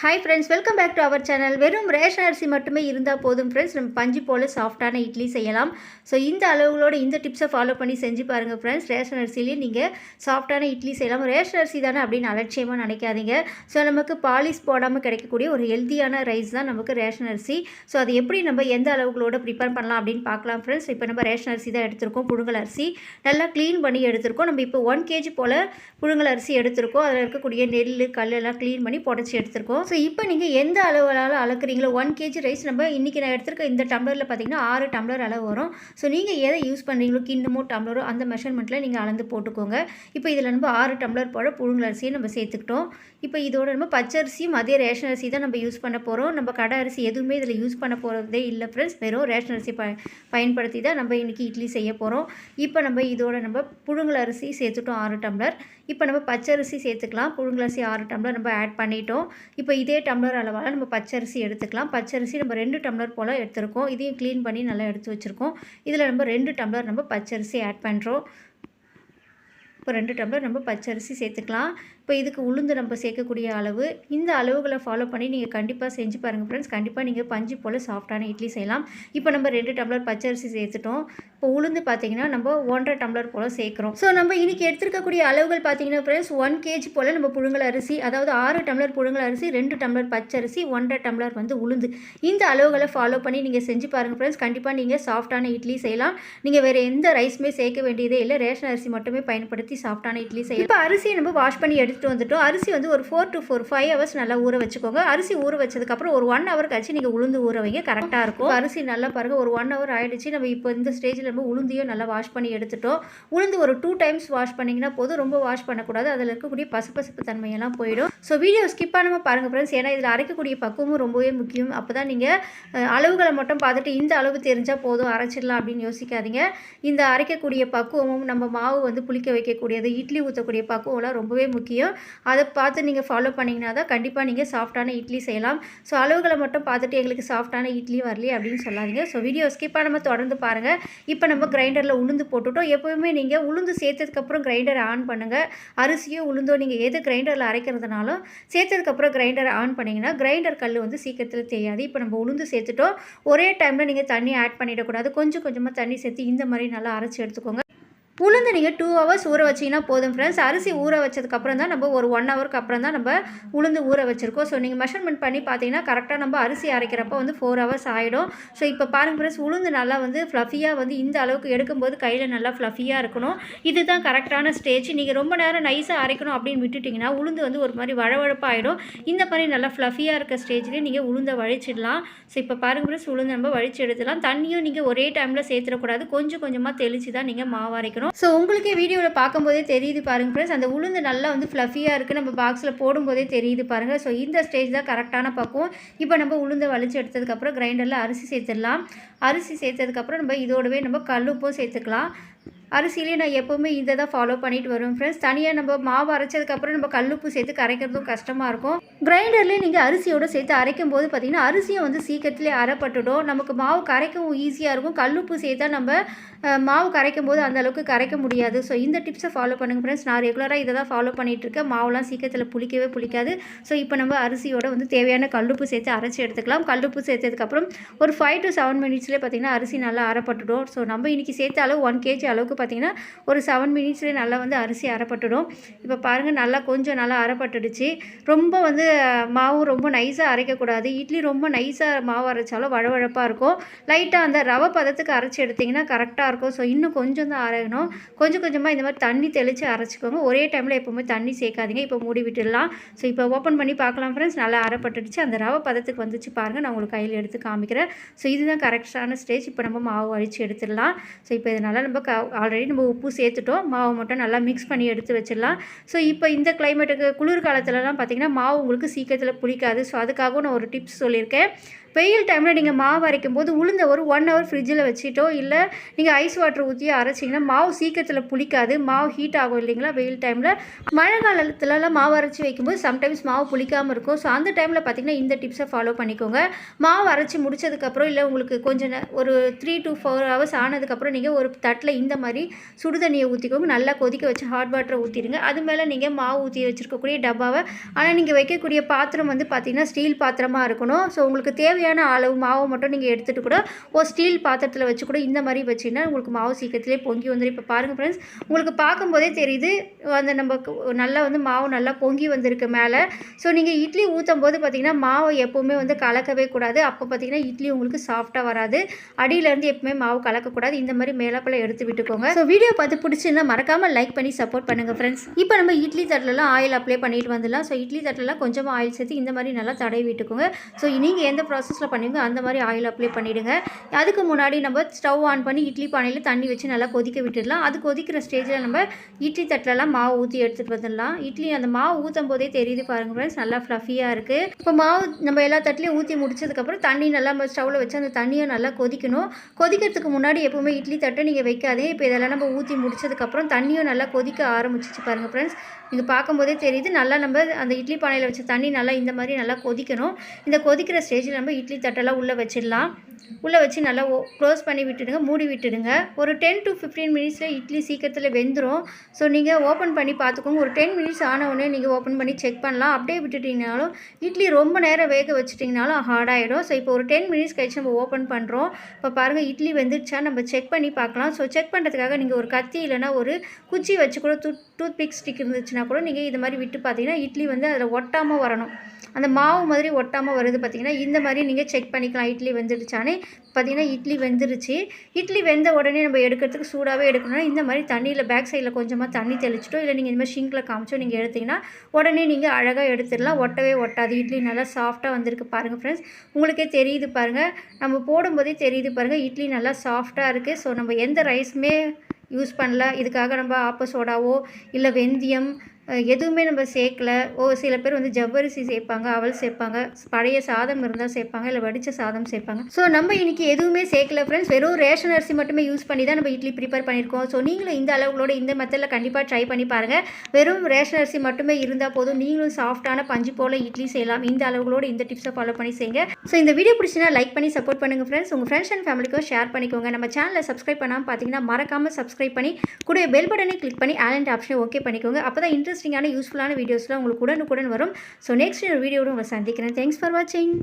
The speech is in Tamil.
Hi friends welcome back to our channel வெறும் ரேஷன் அரிசி மட்டுமே இருந்தால் போதும் ஃப்ரெண்ட்ஸ் நம்ம பஞ்சு போல் சாஃப்டான இட்லி செய்யலாம். ஸோ இந்த அளவுகளோட இந்த டிப்ஸை ஃபாலோ பண்ணி செஞ்சு பாருங்கள் ஃப்ரெண்ட்ஸ் ரேஷன் அரிசிலேயே நீங்கள் சாஃப்டான இட்லி செய்யலாம். ரேஷன் அரிசி தானே அப்படின்னு அலட்சியமாக நினைக்காதீங்க. ஸோ நமக்கு பாலிஷ் போடாமல் கிடைக்கக்கூடிய ஒரு ஹெல்த்தியான ரைஸ் தான் நமக்கு ரேஷன் அரிசி. ஸோ அது எப்படி நம்ம எந்த அளவுகளோட ப்ரிப்பேர் பண்ணலாம் அப்படின்னு பார்க்கலாம் ஃப்ரெண்ட்ஸ் இப்போ நம்ம ரேஷன் அரிசி தான் எடுத்திருக்கோம் புழுங்கல் அரிசி. நல்லா க்ளீன் பண்ணி எடுத்திருக்கோம். நம்ம இப்போ ஒன் கேஜி போல் புழுங்கல் அரிசி எடுத்திருக்கோம். அதில் இருக்கக்கூடிய நெல் கல் எல்லாம் க்ளீன் பண்ணி புடச்சி எடுத்திருக்கோம். ஸோ இப்போ நீங்கள் எந்த அளவுலால அளக்குறீங்களோ ஒன் கேஜி ரைஸ் நம்ம இன்றைக்கி நான் எடுத்துருக்க இந்த டம்ளரில் பார்த்தீங்கன்னா ஆறு டம்ளர் அளவு வரும். ஸோ நீங்கள் எதை யூஸ் பண்ணுறீங்களோ கிண்ணமோ டம்ளரோ அந்த மெஷர்மெண்ட்டில் நீங்கள் அளந்து போட்டுக்கோங்க. இப்போ இதில் நம்ம ஆறு டம்ளர் போல் புழுங்கலரிசியை நம்ம சேர்த்துக்கிட்டோம். இப்போ இதோட நம்ம பச்சரிசியும் அதே ரேஷன் அரிசி தான் நம்ம யூஸ் பண்ண போகிறோம் நம்ம கடை அரிசி எதுவுமே இதில் யூஸ் பண்ண போகிறதே இல்லை ஃப்ரெண்ட்ஸ் வெறும் ரேஷன் அரிசி ப பயன்படுத்தி தான் நம்ம இன்றைக்கி இட்லி செய்ய போகிறோம் இப்போ நம்ம இதோட நம்ம புழுங்கல் அரிசி சேர்த்துட்டோம் ஆறு டம்ளர் இப்போ நம்ம பச்சரிசி சேர்த்துக்கலாம். புழுங்கலரிசி ஆறு டம்ளர் நம்ம ஆட் பண்ணிட்டோம். இப்போ இதே டம்ளர் அளவால் நம்ம பச்சரிசி எடுத்துக்கலாம். பச்சரிசி நம்ம ரெண்டு டம்ளர் போல் எடுத்துருக்கோம். இதையும் க்ளீன் பண்ணி நல்லா எடுத்து வச்சுருக்கோம். இதில் நம்ம ரெண்டு டம்ளர் நம்ம பச்சரிசி ஆட் பண்ணுறோம் இப்போ ரெண்டு டம்ளர் நம்ம பச்சரிசி சேர்த்துக்கலாம். இப்போ இதுக்கு உளுந்து நம்ம சேர்க்கக்கூடிய அளவு இந்த அளவுகளை ஃபாலோ பண்ணி நீங்கள் கண்டிப்பாக செஞ்சு பாருங்கள் ஃப்ரெண்ட்ஸ் கண்டிப்பாக நீங்கள் பஞ்சு போல் சாஃப்டான இட்லி செய்யலாம். இப்போ நம்ம ரெண்டு டம்ளர் பச்சரிசி சேர்த்துட்டோம். இப்போ உளுந்து பார்த்தீங்கன்னா நம்ம ஒன்றரை டம்ளர் போல் சேர்க்குறோம். ஸோ நம்ம இன்றைக்கி எடுத்துருக்கக்கூடிய அளவுகள் பார்த்தீங்கன்னா ஃப்ரெண்ட்ஸ் ஒன் கேஜி போல் நம்ம புழுங்கல் அரிசி அதாவது ஆறு டம்ளர் புழுங்கல் அரிசி ரெண்டு டம்ளர் பச்சரிசி ஒன்றரை டம்ளர் வந்து உளுந்து. இந்த அளவுகளை ஃபாலோ பண்ணி நீங்கள் செஞ்சு பாருங்கள் ஃப்ரெண்ட்ஸ் கண்டிப்பாக நீங்கள் சாஃப்டான இட்லி செய்யலாம். நீங்கள் வேறு எந்த ரைஸுமே சேர்க்க வேண்டியதே இல்லை. ரேஷன் அரிசி மட்டுமே பயன்படுத்தி சாஃப்டான இட்லி செய்யலாம் இப்போ அரிசியை நம்ம வாஷ் பண்ணி எடுத்துகிட்டு வந்துட்டோம். அரிசி வந்து ஒரு four to four five hours நல்லா ஊற வச்சுக்கோங்க. அரிசி ஊற வச்சதுக்கப்புறம் ஒரு ஒன் ஹவர் கழிச்சு நீங்கள் உளுந்து ஊற வைங்க. கரெக்டாக இருக்கும். அரிசி நல்லா பாருங்கள் ஒரு ஒன் ஹவர் ஆயிடுச்சு. நம்ம இப்போ இந்த ஸ்டேஜில் நம்ம உளுந்தையும் நல்லா வாஷ் பண்ணி எடுத்துட்டோம். உளுந்து ஒரு டூ டைம்ஸ் வாஷ் பண்ணிங்கன்னா போதும். ரொம்ப வாஷ் பண்ணக்கூடாது. அதில் இருக்கக்கூடிய பசுப்பசுப்பு தன்மையெல்லாம் போயிடும். ஸோ வீடியோ ஸ்கிப் பண்ணாமல் பாருங்கள் ஃப்ரெண்ட்ஸ் ஏன்னா இதில் அரைக்கக்கூடிய பக்குவமும் ரொம்பவே முக்கியம். அப்போ தான் நீங்கள் அளவுகளை மட்டும் பார்த்துட்டு இந்த அளவு தெரிஞ்சால் போதும் அரைச்சிடலாம் அப்படின்னு யோசிக்காதீங்க. இந்த அரைக்கக்கூடிய பக்குவமும் நம்ம மாவு வந்து புளிக்க செய்யக்கூடியது இட்லி ஊற்றக்கூடிய பக்குவம்லாம் ரொம்பவே முக்கியம். அதை பார்த்து நீங்கள் ஃபாலோ பண்ணிங்கன்னா தான் கண்டிப்பாக நீங்கள் சாஃப்டான இட்லி செய்யலாம். ஸோ அளவுகளை மட்டும் பார்த்துட்டு எங்களுக்கு சாஃப்டான இட்லி வரலையே அப்படின்னு சொல்லாதீங்க. ஸோ வீடியோ ஸ்கிப்பாக நம்ம தொடர்ந்து பாருங்கள் இப்போ நம்ம கிரைண்டரில் உளுந்து போட்டுட்டோம். எப்போவுமே நீங்கள் உளுந்து சேர்த்ததுக்கப்புறம் கிரைண்டரை ஆன் பண்ணுங்கள் அரிசியோ உளுந்தோ நீங்கள் எது கிரைண்டரில் அரைக்கிறதுனாலும் சேர்த்ததுக்கப்புறம் கிரைண்டரை ஆன் பண்ணிங்கன்னா கிரைண்டர் கல் வந்து சீக்கிரத்தில் தெரியாது இப்போ நம்ம உளுந்து சேர்த்துட்டோம். ஒரே டைமில் நீங்கள் தண்ணி ஆட் பண்ணிடக்கூடாது. கொஞ்சம் கொஞ்சமாக தண்ணி சேர்த்து இந்த மாதிரி நல்லா அரைச்சி எடுத்துக்கோங்க. உளுந்து நீங்கள் டூ ஹவர்ஸ் ஊற வச்சிங்கன்னா போதும் ஃப்ரெண்ட்ஸ் அரிசி ஊற வச்சதுக்கப்புறம் தான் நம்ம ஒரு ஒன் ஹவருக்கு அப்புறம் தான் நம்ம உளுந்து ஊற வச்சுருக்கோம். ஸோ நீங்கள் மெஷர்மெண்ட் பண்ணி பார்த்தீங்கன்னா கரெக்டாக நம்ம அரிசி அரைக்கிறப்போ வந்து ஃபோர் ஹவர்ஸ் ஆகிடும் ஸோ இப்போ பாருங்கள் ஃப்ரெண்ட்ஸ் உளுந்து நல்லா வந்து ஃப்ளஃபியாக வந்து இந்த அளவுக்கு எடுக்கும்போது கையில் நல்லா ஃப்ளஃபியாக இருக்கணும். இதுதான் கரெக்டான ஸ்டேஜ் நீங்கள் ரொம்ப நேரம் நைஸாக அரைக்கணும் அப்படின்னு விட்டுட்டிங்கன்னா உளுந்து வந்து ஒரு மாதிரி வழவழப்பாகிடும் இந்த மாதிரி நல்லா ஃப்ளஃபியாக இருக்க ஸ்டேஜ்லேயே நீங்கள் உளுந்தை வழிச்சிடலாம். ஸோ இப்போ பாருங்க ஃப்ரெண்ட்ஸ் உளுந்து நம்ம வழிச்சு எடுத்துடலாம். தண்ணியும் நீங்கள் ஒரே டைமில் சேர்த்துடக்கூடாது. கொஞ்சம் கொஞ்சமாக தெளித்து தான் நீங்கள் மாவு அரைக்கணும். ஸோ உங்களுக்கே வீடியோவில் பார்க்கும்போதே தெரியுது பாருங்கள் ஃப்ரெண்ட்ஸ் அந்த உளுந்து நல்லா வந்து ஃப்ளஃபியாக இருக்குது நம்ம பாக்ஸில் போடும்போதே தெரியுது பாருங்கள் ஸோ இந்த ஸ்டேஜ் தான் கரெக்டான பக்குவம். இப்போ நம்ம உளுந்தை வலிச்சு எடுத்ததுக்கப்புறம் கிரைண்டரில் அரிசி சேர்த்துடலாம். அரிசி சேர்த்ததுக்கப்புறம் நம்ம இதோடவே நம்ம கல்லுப்பும் சேர்த்துக்கலாம். அரிசியிலே நான் எப்போவுமே இதை தான் ஃபாலோ பண்ணிட்டு வருவேன் ஃப்ரெண்ட்ஸ் தனியாக நம்ம மாவு அரைச்சதுக்கப்புறம் நம்ம கல்லுப்பு சேர்த்து கரைக்கிறதும் கஷ்டமாக இருக்கும். கிரைண்டர்லேயே நீங்கள் அரிசியோடு சேர்த்து அரைக்கும் போது பார்த்திங்கன்னா அரிசியை வந்து சீக்கிரத்துலேயே அரைப்பட்டுடும். நமக்கு மாவு கரைக்கவும் ஈஸியாக இருக்கும். கல்லுப்பு சேர்த்தா நம்ம மாவு கரைக்கும் போது அந்தளவுக்கு கரைக்க முடியாது. ஸோ இந்த டிப்ஸை ஃபாலோ பண்ணுங்கள் ஃப்ரெண்ட்ஸ் நான் ரெகுலராக இதை தான் ஃபாலோ பண்ணிகிட்டு இருக்கேன். மாவுலாம் சீக்கிரத்தில் புளிக்கவே புளிக்காது. ஸோ இப்போ நம்ம அரிசியோட வந்து தேவையான கல்லுப்பு சேர்த்து அரைச்சி எடுத்துக்கலாம். கல்லுப்பு சேர்த்ததுக்கப்புறம் ஒரு ஃபைவ் டு செவன் மினிட்ஸ்லேயே பார்த்தீங்கன்னா அரிசி நல்லா அரைப்பட்டுடும். ஸோ நம்ம இன்றைக்கி சேர்த்த அளவு ஒன் கேஜி அளவுக்கு பார்த்திங்கன்னா ஒரு செவன் மினிட்ஸ்லேயே நல்லா வந்து அரிசி அரைப்பட்டுடும். இப்போ பாருங்கள் நல்லா கொஞ்சம் நல்லா அரைப்பட்டுடுச்சு. ரொம்ப வந்து மாவு ரொம்ப நைஸாக அரைக்கக்கூடாது. இட்லி ரொம்ப நைஸாக மாவு அரைச்சாலும் வழவழப்பாக இருக்கும். லைட்டாக அந்த ரவை பதத்துக்கு அரைச்சி எடுத்திங்கன்னா கரெக்டாக இருக்கும். ஸோ இன்னும் கொஞ்சம் தான் அரையணும். கொஞ்சம் கொஞ்சமாக இந்த மாதிரி தண்ணி தெளித்து அரைச்சிக்கோங்க. ஒரே டைமில் எப்போவுமே தண்ணி சேர்க்காதீங்க. இப்போ மூடி விட்டுடலாம். ஸோ இப்போ ஓப்பன் பண்ணி பார்க்கலாம் ஃப்ரெண்ட்ஸ் நல்லா அரைப்பட்டுடுச்சு. அந்த ரவை பதத்துக்கு வந்துச்சு பாருங்கள் நான் உங்களுக்கு கையில் எடுத்து காமிக்கிறேன். ஸோ இதுதான் கரெக்டான ஸ்டேஜ் இப்போ நம்ம மாவு அழிச்சு எடுத்துடலாம். ஸோ இப்போ இதனால் நம்ம க ஆல்ரெடி நம்ம உப்பு சேர்த்துட்டோம். மாவு மட்டும் நல்லா மிக்ஸ் பண்ணி எடுத்து வச்சிடலாம். ஸோ இப்போ இந்த கிளைமேட்டுக்கு குளிர் காலத்துலலாம் பார்த்திங்கன்னா மாவு உங்களுக்கு சீக்கிரத்தில் புளிக்காது. ஸோ அதுக்காகவும் நான் ஒரு டிப்ஸ் சொல்லியிருக்கேன். வெயில் டைமில் நீங்கள் மாவு அரைக்கும் போது உளுந்த ஒரு ஒன் ஹவர் ஃப்ரிட்ஜில் வச்சுட்டோ இல்லை நீங்கள் ஐஸ் வாட்டர் ஊற்றியோ அரைச்சிங்கன்னா மாவு சீக்கிரத்தில் புளிக்காது மாவு ஹீட் ஆகும் இல்லைங்களா வெயில் டைமில் மழை காலத்துலலாம் மாவு அரைச்சி வைக்கும்போது சம்டைம்ஸ் மாவு புளிக்காமல் இருக்கும். ஸோ அந்த டைமில் பார்த்தீங்கன்னா இந்த டிப்ஸை ஃபாலோ பண்ணிக்கோங்க. மாவு அரைச்சி முடிச்சதுக்கப்புறம் இல்லை உங்களுக்கு கொஞ்சம் ஒரு த்ரீ டு ஃபோர் ஹவர்ஸ் ஆனதுக்கப்புறம் நீங்கள் ஒரு தட்டில் இந்த மாதிரி சுடு தண்ணியை ஊற்றிக்கோங்க நல்லா கொதிக்க வச்சு ஹாட் வாட்டரை ஊற்றிடுங்க அது மேலே நீங்கள் மாவு ஊற்றி வச்சுருக்கக்கூடிய டப்பாவை ஆனால் நீங்கள் வைக்கக்கூடிய பாத்திரம் வந்து பார்த்தீங்கன்னா ஸ்டீல் பாத்திரமாக இருக்கணும். ஸோ உங்களுக்கு தேவை தேவையான அளவு மாவு மட்டும் நீங்கள் எடுத்துகிட்டு கூட ஒரு ஸ்டீல் பாத்திரத்தில் வச்சு கூட இந்த மாதிரி வச்சிங்கன்னா உங்களுக்கு மாவு சீக்கிரத்திலே பொங்கி வந்துடும் இப்போ பாருங்கள் ஃப்ரெண்ட்ஸ் உங்களுக்கு பார்க்கும்போதே தெரியுது அந்த நம்ம நல்லா வந்து மாவு நல்லா பொங்கி வந்திருக்கு மேலே. ஸோ நீங்கள் இட்லி ஊற்றும் போது பார்த்தீங்கன்னா மாவை எப்போவுமே வந்து கலக்கவே கூடாது. அப்போ பார்த்தீங்கன்னா இட்லி உங்களுக்கு சாஃப்டாக வராது. அடியிலேருந்து எப்பவுமே மாவு கலக்கக்கூடாது. இந்த மாதிரி மேலப்பல எடுத்து விட்டுக்கோங்க. ஸோ வீடியோ பார்த்து பிடிச்சிருந்தா மறக்காமல் லைக் பண்ணி சப்போர்ட் பண்ணுங்கள் ஃப்ரெண்ட்ஸ் இப்போ நம்ம இட்லி தட்டிலலாம் ஆயில் அப்ளை பண்ணிட்டு வந்துடலாம். ஸோ இட்லி தட்டிலலாம் கொஞ்சமாக ஆயில் சேர்த்து இந்த மாதிரி நல்லா தடவி விட்டுக்கோங்க. ஸோ நீங்கள் எந்த ப்ராசஸில் பண்ணுவீங்க அந்த மாதிரி ஆயில் அப்ளை பண்ணிவிடுங்க அதுக்கு முன்னாடி நம்ம ஸ்டவ் ஆன் பண்ணி இட்லி பானையில் தண்ணி வச்சு நல்லா கொதிக்க விட்டுடலாம். அது கொதிக்கிற ஸ்டேஜில் நம்ம இட்லி தட்டிலலாம் மாவு ஊற்றி எடுத்துகிட்டு வந்துடலாம். இட்லி அந்த மாவு ஊற்றும் போதே தெரியுது பாருங்கள் ஃப்ரெண்ட்ஸ் நல்லா ஃப்ளஃபியாக இருக்குது இப்போ மாவு நம்ம எல்லா தட்டிலையும் ஊற்றி முடிச்சதுக்கப்புறம் தண்ணி நல்லா நம்ம ஸ்டவ்வில் வச்சு அந்த தண்ணியை நல்லா கொதிக்கணும். கொதிக்கிறதுக்கு முன்னாடி எப்போவுமே இட்லி தட்டை நீங்கள் வைக்காதே இப்போ இதெல்லாம் நம்ம ஊற்றி முடிச்சதுக்கப்புறம் தண்ணியும் நல்லா கொதிக்க ஆரம்பிச்சிச்சு பாருங்கள் ஃப்ரெண்ட்ஸ் நீங்கள் பார்க்கும்போதே தெரியுது. நல்லா நம்ம அந்த இட்லி பானையில் வச்ச தண்ணி நல்லா இந்த மாதிரி நல்லா கொதிக்கணும். இந்த கொதிக்கிற ஸ்டேஜில் நம்ம இட்லி தட்டெல்லாம் உள்ளே வச்சிடலாம். உள்ளே வச்சு நல்லா க்ளோஸ் பண்ணி விட்டுடுங்க மூடி விட்டுடுங்க. ஒரு டென் டு ஃபிஃப்டீன் மினிட்ஸில் இட்லி சீக்கிரத்தில் வெந்துடும் ஸோ நீங்கள் ஓப்பன் பண்ணி பார்த்துக்கோங்க. ஒரு டென் மினிட்ஸ் ஆன உடனே நீங்கள் ஓப்பன் பண்ணி செக் பண்ணலாம். அப்படியே விட்டுட்டிங்கனாலும் இட்லி ரொம்ப நேரம் வேக வச்சுட்டிங்கனாலும் ஹார்டாகிடும் ஸோ இப்போ ஒரு டென் மினிட்ஸ் கழிச்சு நம்ம ஓப்பன் பண்ணுறோம் இப்போ பாருங்கள் இட்லி வெந்துருச்சா? நம்ம செக் பண்ணி பார்க்கலாம். ஸோ செக் பண்ணுறதுக்காக நீங்கள் ஒரு கத்தி இல்லைன்னா ஒரு குச்சி வச்சு கூட டூ டூத் பிக் ஸ்டிக் இருந்துச்சுன்னா கூட நீங்கள் இது மாதிரி விட்டு பார்த்தீங்கன்னா இட்லி வந்து அதில் ஒட்டாமல் வரணும். அந்த மாவு மாதிரி ஒட்டாமல் வருது பார்த்தீங்கன்னா இந்த மாதிரி நீங்கள் செக் பண்ணிக்கலாம். இட்லி வெந்துருச்சானே? பார்த்தீங்கன்னா இட்லி வெந்துருச்சு. இட்லி வெந்த உடனே நம்ம எடுக்கிறதுக்கு சூடாகவே எடுக்கணும்னா இந்த மாதிரி தண்ணியில் பேக் சைடில் கொஞ்சமாக தண்ணி தெளிச்சிட்டோ இல்லை நீங்கள் இந்த மாதிரி ஷிங்கில் காமிச்சோ நீங்கள் எடுத்தீங்கன்னா உடனே நீங்கள் அழகாக எடுத்துடலாம். ஒட்டவே ஒட்டாது. இட்லி நல்லா சாஃப்டாக வந்திருக்கு பாருங்கள் ஃப்ரெண்ட்ஸ் உங்களுக்கே தெரியுது பாருங்கள் நம்ம போடும்போதே தெரியுது பாருங்கள் இட்லி நல்லா சாஃப்டாக இருக்குது ஸோ நம்ம எந்த ரைஸுமே யூஸ் பண்ணல. இதுக்காக நம்ம ஆப்ப சோடாவோ இல்லை வெந்தயம் எதுவுமே நம்ம சேர்க்கல. ஓ சில பேர் வந்து ஜவ்வரிசி சேர்ப்பாங்க அவல் சேர்ப்பாங்க பழைய சாதம் இருந்தால் சேர்ப்பாங்க இல்லை வடித்த சாதம் சேர்ப்பாங்க. ஸோ நம்ம இன்னைக்கு எதுவுமே சேர்க்கல ஃப்ரெண்ட்ஸ் வெறும் ரேஷன் அரிசி மட்டுமே யூஸ் பண்ணி தான் நம்ம இட்லி ப்ரிப்பேர் பண்ணியிருக்கோம். ஸோ நீங்களும் இந்த அளவுகளோட இந்த மெத்தடில் கண்டிப்பாக ட்ரை பண்ணி பாருங்கள் வெறும் ரேஷன் அரிசி மட்டுமே இருந்தால் போதும். நீங்களும் சாஃப்டான பஞ்சு போல் இட்லி செய்யலாம். இந்த அளவுகளோட இந்த டிப்ஸை ஃபாலோ பண்ணி செய்யுங்க. ஸோ இந்த வீடியோ பிடிச்சினா லைக் பண்ணி சப்போர்ட் பண்ணுங்கள் ஃப்ரெண்ட்ஸ் உங்கள் ஃப்ரெண்ட்ஸ் அண்ட் ஃபேமிலிக்கும் ஷேர் பண்ணிக்கோங்க. நம்ம சேனலை சப்ஸ்கிரைப் பண்ணாமல் பார்த்தீங்கன்னா மறக்காமல் சப்ஸ்கிரைப் பண்ணி கூட பெல் பட்டனை கிளிக் பண்ணி ஆலண்ட் ஆப்ஷனை ஓகே பண்ணிக்கோங்க. அப்போ தான் இன்ட்ரெஸ்டிங்கான யூஸ்ஃபுல்லான வீடியோஸ்லாம் உங்களுக்கு உடனுக்குடன் வரும். ஸோ நெக்ஸ்ட் ஒரு வீடியோட உங்களை சந்திக்கிறேன். தேங்க்ஸ் ஃபார் வாட்சிங்